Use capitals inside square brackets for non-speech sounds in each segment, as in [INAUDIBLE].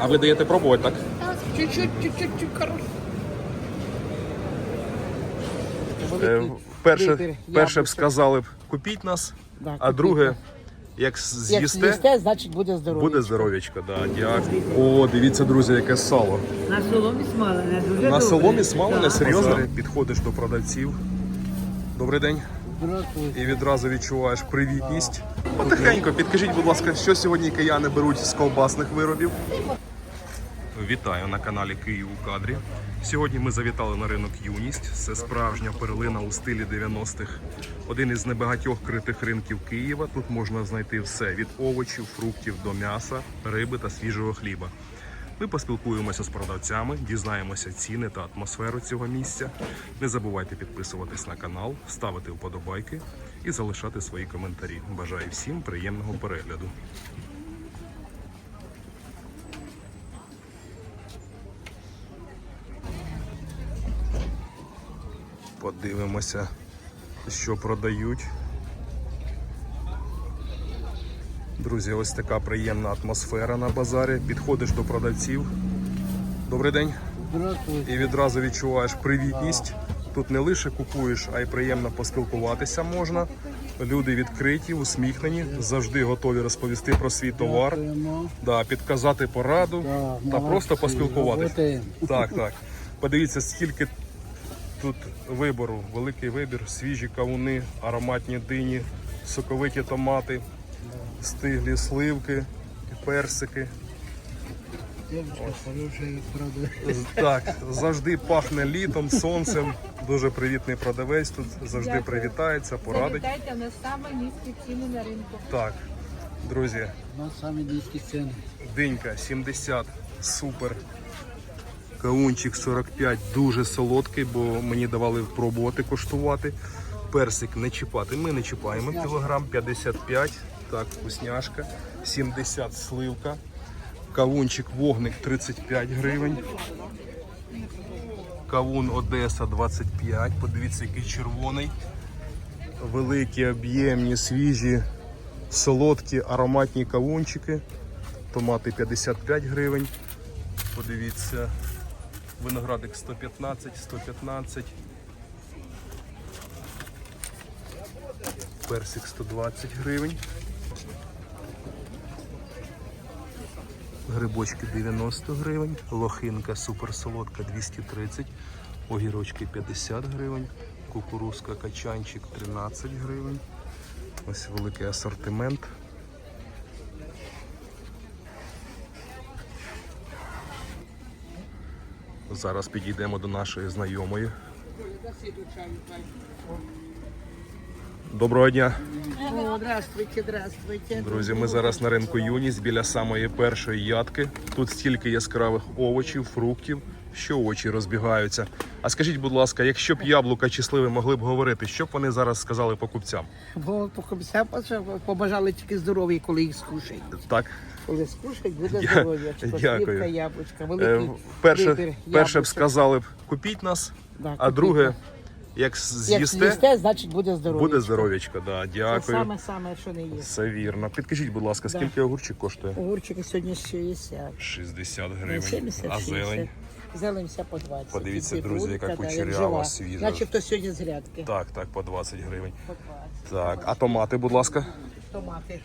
А ви даєте пробувати, так? Чуть-чуть, чуть-чуть, чуть хорошо. Е, перше, перше б сказали б купіть нас, Да, а купіть друге, нас. як Як з'їсте, з'їсте, значить буде здоров'я. буде здоров'ячко. Да, дякую. О, дивіться, друзі, яке сало. На соломі смалене, дуже На добре. соломі смалене, Так. серйозно? Підходиш до продавців. Добрий день. І відразу відчуваєш привітність. Потихенько, підкажіть, будь ласка, що сьогодні кияни беруть з ковбасних виробів? Вітаю на каналі Київ у кадрі. Сьогодні ми завітали на ринок Юність. Це справжня перлина у стилі 90-х. Один із небагатьох критих ринків Києва. Тут можна знайти все від овочів, фруктів до м'яса, риби та свіжого хліба. Ми поспілкуємося з продавцями, дізнаємося ціни та атмосферу цього місця. Не забувайте підписуватись на канал, ставити вподобайки і залишати свої коментарі. Бажаю всім приємного перегляду. Подивимося, що продають. Друзі, ось така приємна атмосфера на базарі. Підходиш до продавців. Добрий день. І відразу відчуваєш привітність. Тут не лише купуєш, а й приємно поспілкуватися можна. Люди відкриті, усміхнені, завжди готові розповісти про свій товар, да, підказати пораду та просто поспілкуватися. Так, так. Подивіться, скільки тут вибору, великий вибір, свіжі кавуни, ароматні дині, соковиті томати, стиглі сливки, персики. Так, завжди пахне літом, сонцем. Дуже привітний продавець тут завжди привітається, порадить. Завітайте, у нас саме низькі ціни на ринку. Так, друзі, У нас самі низькі ціни. динька 70, супер. Каунчик 45, дуже солодкий, бо мені давали пробувати коштувати. Персик не чіпати. Ми не чіпаємо. Кілограм 55, так, вкусняшка, 70 сливка. Кавунчик вогник 35 гривень. Кавун Одеса 25. Подивіться, який червоний. Великі, об'ємні, свіжі, солодкі, ароматні кавунчики. Томати 55 гривень. Подивіться, виноградик 115, 115. Персик 120 гривень. Грибочки 90 гривень, лохинка суперсолодка 230, огірочки 50 гривень, кукурузка качанчик 13 гривень. Ось великий асортимент. Зараз підійдемо до нашої знайомої. Доброго дня, О, здравствуйте, здравствуйте. друзі. Ми зараз на ринку Юність біля самої першої ядки. Тут стільки яскравих овочів, фруктів, що очі розбігаються. А скажіть, будь ласка, якщо б яблука чи сливи могли б говорити, що б вони зараз сказали покупцям? Бо покупця побажали тільки здоров'я, коли їх скушають. Так, Коли скушають, буде здоров'я. дякую. Яблучка, е, великий перше, вибір перше б яблучок. сказали б купіть нас, Да, а купіть друге, нас. Як Як з'їсте, з'їсте, значить буде здоров'я. буде здоров'ячко. Да, Це дякую. саме саме, що не є. Все вірно. Підкажіть, будь ласка, Да. скільки огурчик коштує? Огурчики сьогодні 60. 60 гривень. 70, А 60. зелень? Зелень вся по 20. Подивіться, Цибулька, друзі, яка да, як кучерява, жива. свіжа. Начебто сьогодні з грядки. Так, так, по 20 гривень. По 20. Так, а томати, будь ласка. Томати.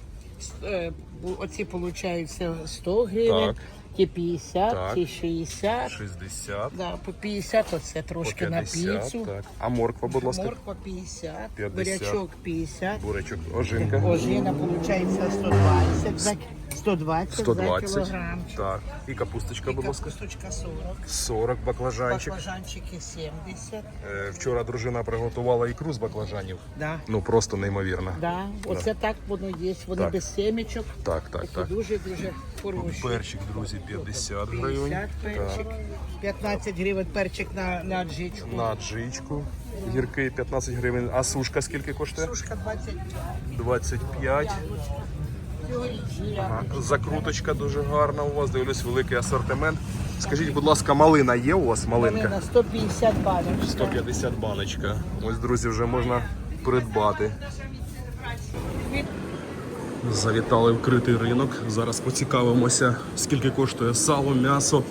Е, бу- Оці получаються 100 гривень, Так. Ті 50, Так. ті 60. 60, Да, по 50 оце по трошки 50, на піцу. так. А морква, будь ласка. Морква 50, 50. бурячок 50. Бурячок, ожинка. Ожина получається 120 за 120, за 120. кілограмчик. Так. І капусточка, будь ласка. капусточка 40. 40 баклажанчик. Баклажанчики 70. Е, Вчора дружина приготувала ікру з баклажанів. Да. Ну просто неймовірно. Да, оце так воно є. Вони Так. без семечок. Так, так, Такі так. дуже-дуже хороші. Перчик, друзі, 50 гривень. 50 перчик, 15 гривень перчик на, на аджичку. На джичку. Гіркий 15 гривень. А сушка скільки коштує? Сушка 20. 25. Ага. Закруточка дуже гарна у вас. Дивлюсь, великий асортимент. Скажіть, будь ласка, малина є у вас? Малинка? Малина 150 баночка. 150 баночка. Ось, друзі, вже можна придбати. Завітали в критий ринок. Зараз поцікавимося, скільки коштує сало, м'ясо,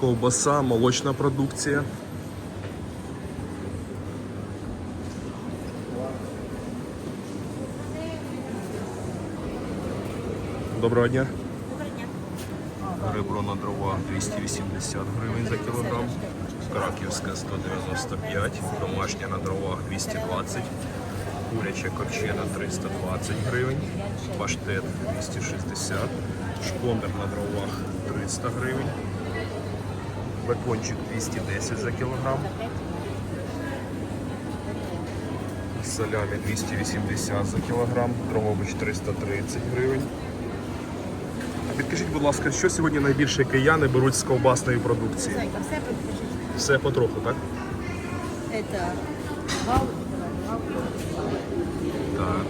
ковбаса, молочна продукція. Доброго дня. Ребро на дровах 280 гривень за кілограм. Краківська 195, домашня на дровах 220, куряча копчена 320 гривень, паштет 260, шпондер на дровах 300 гривень, бекончик 210 за кілограм, салямі 280 за кілограм, дровобич 330 гривень. А підкажіть, будь ласка, що сьогодні найбільше кияни беруть з ковбасної продукції? Зайка, все подпишешь. Все потроху, так? Это. Так.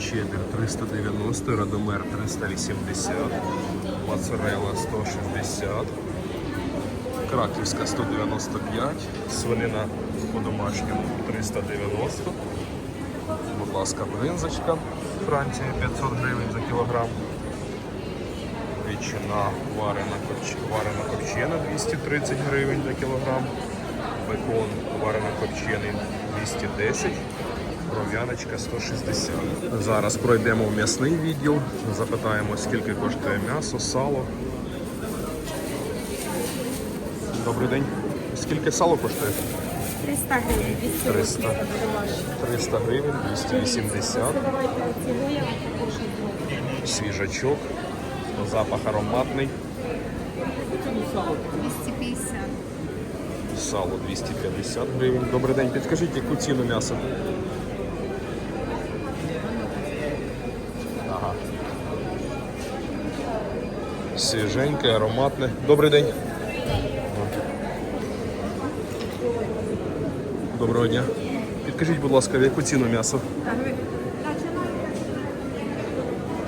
Чеддер 390, Радомер 380, моцарелла 160, Краківська 195, свинина по-домашньому 390. Будь ласка, бринзочка, Франція 500 гривень за кілограм. Ветчина варена, варена копчена 230 гривень за кілограм. Бекон варено копчений 210, кров'яночка 160. Зараз пройдемо в м'ясний відділ, запитаємо, скільки коштує м'ясо, сало. Добрий день. Скільки сало коштує? 300 гривень, 200 300. 300 гривень, 280. Свіжачок, запах ароматний. 250. Сало 250 гривень. Добрий день, підкажіть, яку ціну м'яса? Ага. Свіженьке, ароматне. Добрий день. Доброго дня. Підкажіть, будь ласка, в яку ціну м'ясо?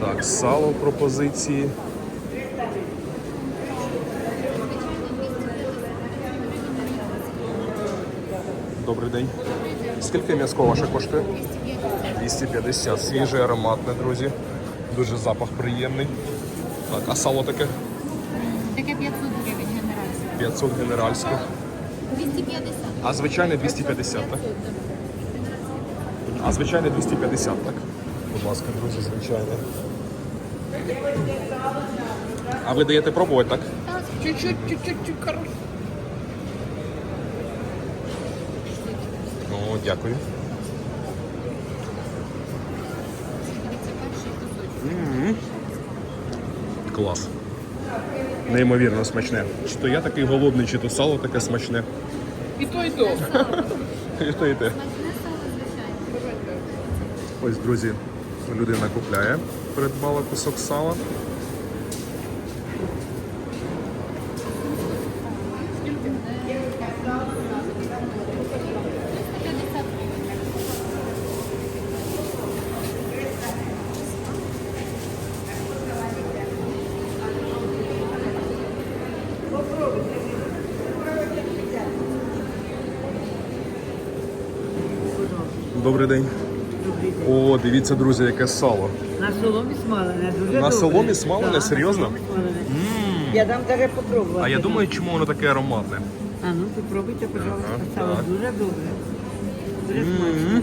Так, сало в пропозиції. Добрий день. Скільки м'яско ваше коштує? 250. Свіже, ароматне, друзі. Дуже запах приємний. Так, а сало таке? Таке 500 гривень генеральське. 500 генеральське. 250. А звичайне 250, так? А звичайне 250, так? Будь ласка, друзі, звичайне. А ви даєте пробувати, так? Чуть-чуть, чуть-чуть, чуть хорошо. О, дякую. Клас. Неймовірно смачне. Чи то я такий голодний, чи то сало таке смачне. І то, і то. [LAUGHS] І то і те. Ось, друзі, людина купляє, придбала кусок сала. Добрий день. О, дивіться, друзі, яке сало. На соломі смалене, дуже На соломі смалене? Да, Серйозно? на соломі смалене. Я дам даже попробувати. А я думаю, чому воно таке ароматне. А ну, попробуйте, пожалуйста. Ага, Сало так. дуже добре. Дуже смачно.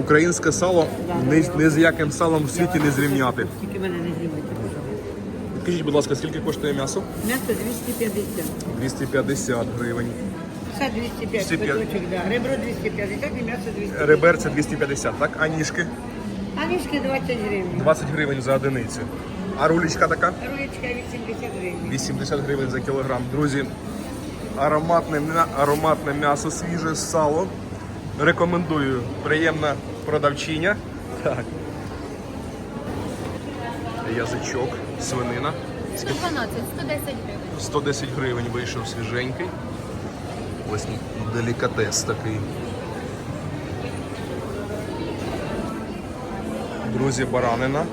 Українське сало ні, ні з яким салом в світі не зрівняти. Тільки мене не знімайте, пожалуйста. Скажіть, будь ласка, скільки коштує м'ясо? М'ясо 250. 250 гривень. Все 205, 205. квиточок, да. Ребро 250 і м'ясо 200. Реберце 250, так? А ніжки? А мішки 20 гривень. 20 гривень за одиницю. А рулечка така? Рулечка 80 гривень. 80 гривень за кілограм. Друзі, ароматне, ароматне м'ясо, свіже сало. Рекомендую. Приємна продавчиня. Так. Язичок, свинина. 112, 110 гривень. 110 гривень вийшов свіженький. Ось делікатес такий. Друзі, баранина.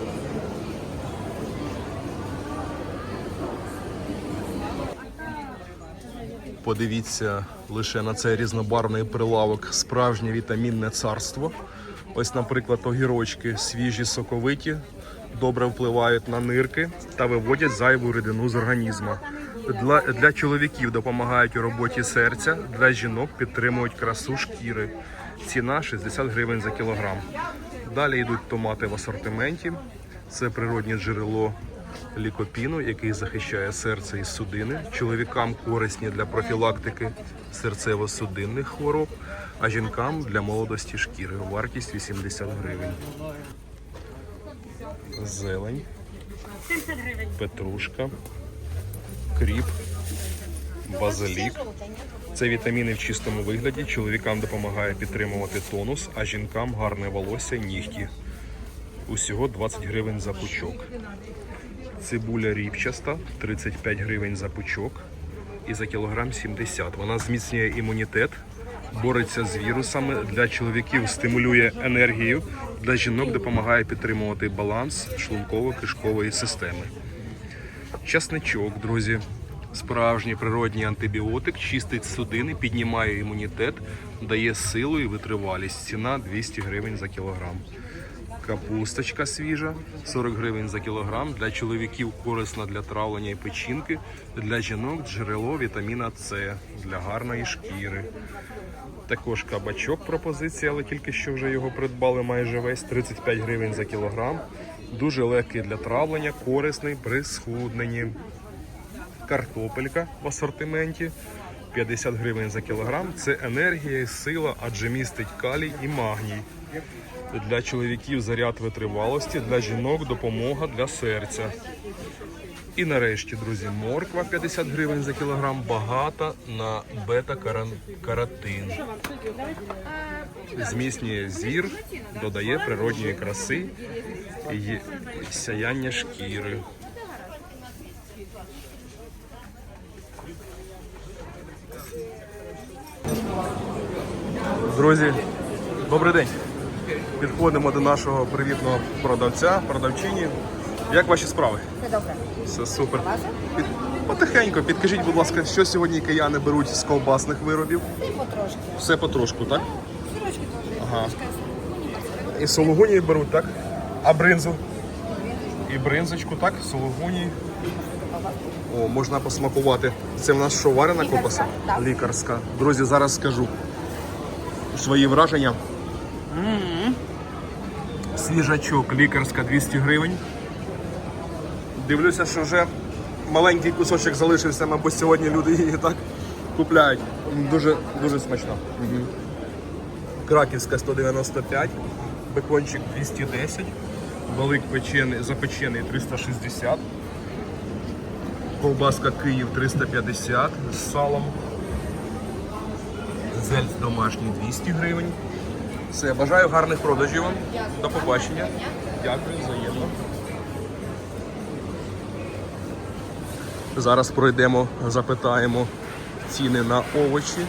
Подивіться лише на цей різнобарвний прилавок справжнє вітамінне царство. Ось, наприклад, огірочки свіжі, соковиті, добре впливають на нирки та виводять зайву рідину з організму. Для, для чоловіків допомагають у роботі серця, для жінок підтримують красу шкіри. Ціна 60 гривень за кілограм. Далі йдуть томати в асортименті. Це природнє джерело лікопіну, який захищає серце і судини. Чоловікам корисні для профілактики серцево-судинних хвороб, а жінкам для молодості шкіри. Вартість 80 гривень. Зелень, петрушка, кріп, базилік. Це вітаміни в чистому вигляді. Чоловікам допомагає підтримувати тонус, а жінкам гарне волосся, нігті. Усього 20 гривень за пучок. Цибуля ріпчаста 35 гривень за пучок і за кілограм 70. Вона зміцнює імунітет, бореться з вірусами. Для чоловіків стимулює енергію, для жінок допомагає підтримувати баланс шлунково-кишкової системи. Часничок, друзі. Справжній природній антибіотик, чистить судини, піднімає імунітет, дає силу і витривалість. Ціна 200 гривень за кілограм. Капусточка свіжа, 40 гривень за кілограм. Для чоловіків корисна для травлення і печінки, для жінок джерело вітаміна С для гарної шкіри. Також кабачок пропозиція, але тільки що вже його придбали майже весь 35 гривень за кілограм. Дуже легкий для травлення, корисний при схудненні. Картопелька в асортименті 50 гривень за кілограм. Це енергія і сила, адже містить калій і магній. Для чоловіків заряд витривалості, для жінок допомога для серця. І нарешті, друзі, морква 50 гривень за кілограм, багата на бета-каротин. Зміцнює зір, додає природньої краси і сяяння шкіри. Друзі, добрий день. Підходимо до нашого привітного продавця, продавчині. Як ваші справи? Все добре. Все супер. Під... Потихеньку, підкажіть, будь ласка, що сьогодні кияни беруть з ковбасних виробів? І потрошки. Все потрошку, так? Сирочки теж. Ага. І сологуні беруть, так? А бринзу? І бринзочку, так? Сологуні. О, можна посмакувати. Це в нас що, варена так. Лікарська. Друзі, зараз скажу свої враження. Свіжачок, лікарська 200 гривень. Дивлюся, що вже маленький кусочок залишився, мабуть, сьогодні люди її так купляють. Дуже, дуже смачно. Мгм. Краківська 195, бекончик 210, велик печений, запечений 360, ковбаска Київ 350 з салом, зельц домашній 200 гривень. Все, бажаю гарних продажів вам. До побачення. Дякую, взаємно. Зараз пройдемо, запитаємо ціни на овочі,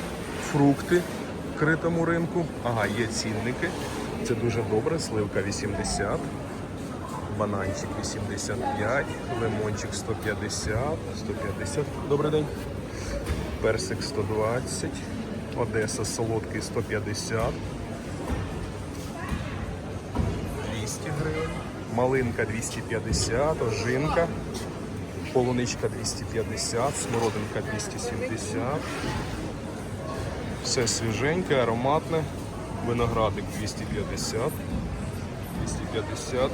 фрукти в критому ринку. Ага, є цінники. Це дуже добре. Sливка 80, бананчик 85, лимончик 150, 150. Добрий день. Персик 120, Одеса солодкий 150. 200 гривень, малинка 250, ожинка, полуничка 250, смородинка 270. Все свіженьке, ароматне, виноградик 250, 250,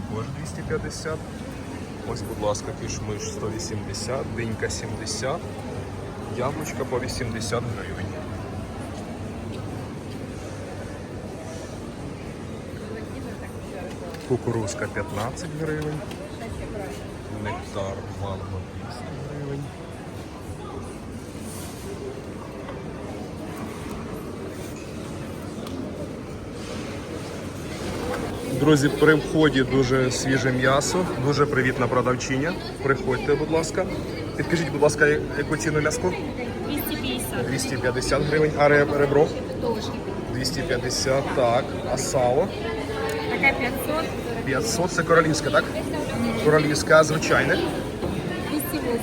також 250. Ось, будь ласка, кішмиш 180, динька 70, яблучка по 80 гривень. Кукурузка 15 гривень. Нектар манго 200 гривень. Друзі, при вході дуже свіже м'ясо, дуже привітна продавчиня. Приходьте, будь ласка. Підкажіть, будь ласка, яку ціну м'яско? 250. 250 гривень, а ре- ребро? Тоже. 250, так. А сало? Така 500, 500 це королівське, так? Королівське, а звичайне? 280.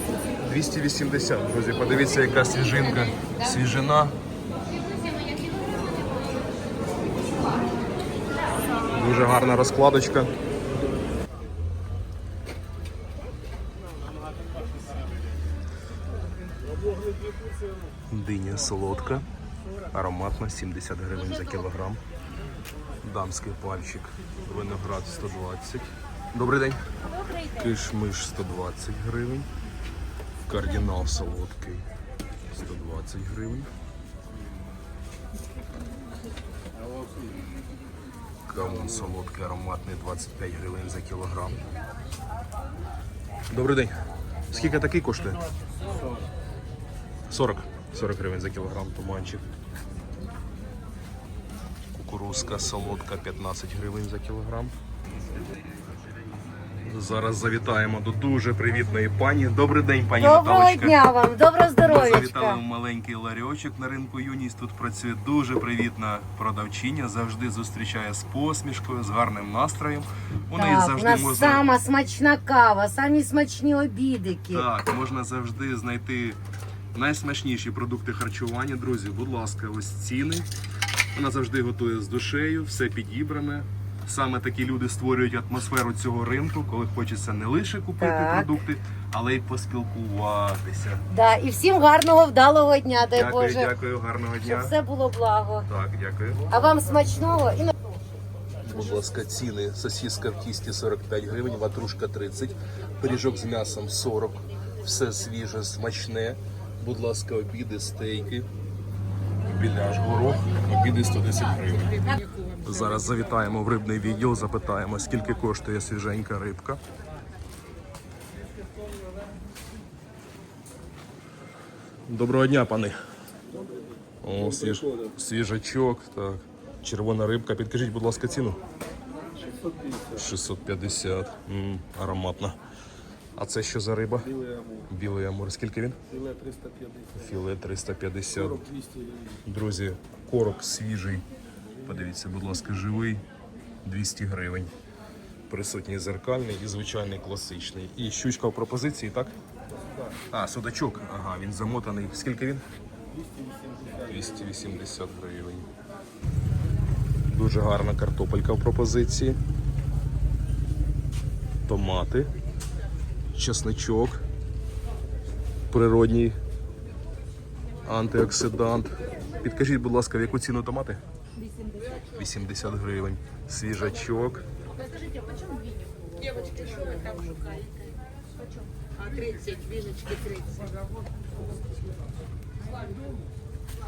280, друзі, подивіться, яка свіжинка. Свіжина. Дуже гарна розкладочка. Диня солодка, ароматна 70 гривень за кілограм. Дамський пальчик, виноград 120. Добрий день. Добрий день. Кишмиш 120 гривень. Кардинал солодкий 120 гривень. Кавун солодкий ароматний 25 гривень за кілограм. Добрий день. Скільки такий коштує? 40. 40 гривень за кілограм туманчик. Кукурузка солодка 15 гривень за кілограм. Зараз завітаємо до дуже привітної пані. Добрий день, пані Доброго Наталочка. дня вам, доброго Ми завітали здоров'ячка. в маленький ларьочок на ринку Юність. Тут працює дуже привітна продавчиня, завжди зустрічає з посмішкою, з гарним настроєм. У неї Так, у завжди нас можна сама смачна кава, самі смачні обідики. так, можна завжди знайти найсмачніші продукти харчування. Друзі, будь ласка, ось ціни. Вона завжди готує з душею, все підібране. Саме такі люди створюють атмосферу цього ринку, коли хочеться не лише купити Так. продукти, але й поспілкуватися. Да, і всім гарного, вдалого дня, дай Дякую, Боже. дякую, гарного Щоб все було благо. Так, дякую. А вам смачного і на Будь ласка, ціни. Сосиска в тісті 45 гривень, ватрушка 30, пиріжок з м'ясом 40. Все свіже, смачне. Будь ласка, обіди, стейки. Біляш, горох, обіди 110 гривень. Зараз завітаємо в рибний відділ, запитаємо, скільки коштує свіженька рибка. Доброго дня, пани. О, свіж... свіжачок, так. Червона рибка. Підкажіть, будь ласка, ціну. 650. М, ароматна. А це що за риба? Білий амур. Білий амур. Скільки він? Філе 350. Філе 350. 200. Друзі, корок свіжий. Подивіться, будь ласка, живий. 200 гривень. Присутній зеркальний і звичайний класичний. І щучка в пропозиції, так? А, судачок. Ага, він замотаний. Скільки він? 280 гривень. Дуже гарна картопелька в пропозиції. Томати. Чесничок. Природній антиоксидант. Підкажіть, будь ласка, в яку ціну томати? 80. 80 гривень. Свіжачок. Дівчатки, що ви там шукаєте? А 30, віночки 30.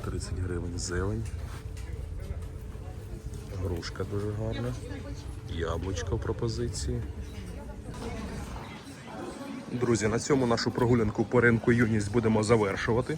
30 гривень зелень. Грушка дуже гарна. Яблучко в пропозиції. Друзі, на цьому нашу прогулянку по ринку Юність будемо завершувати.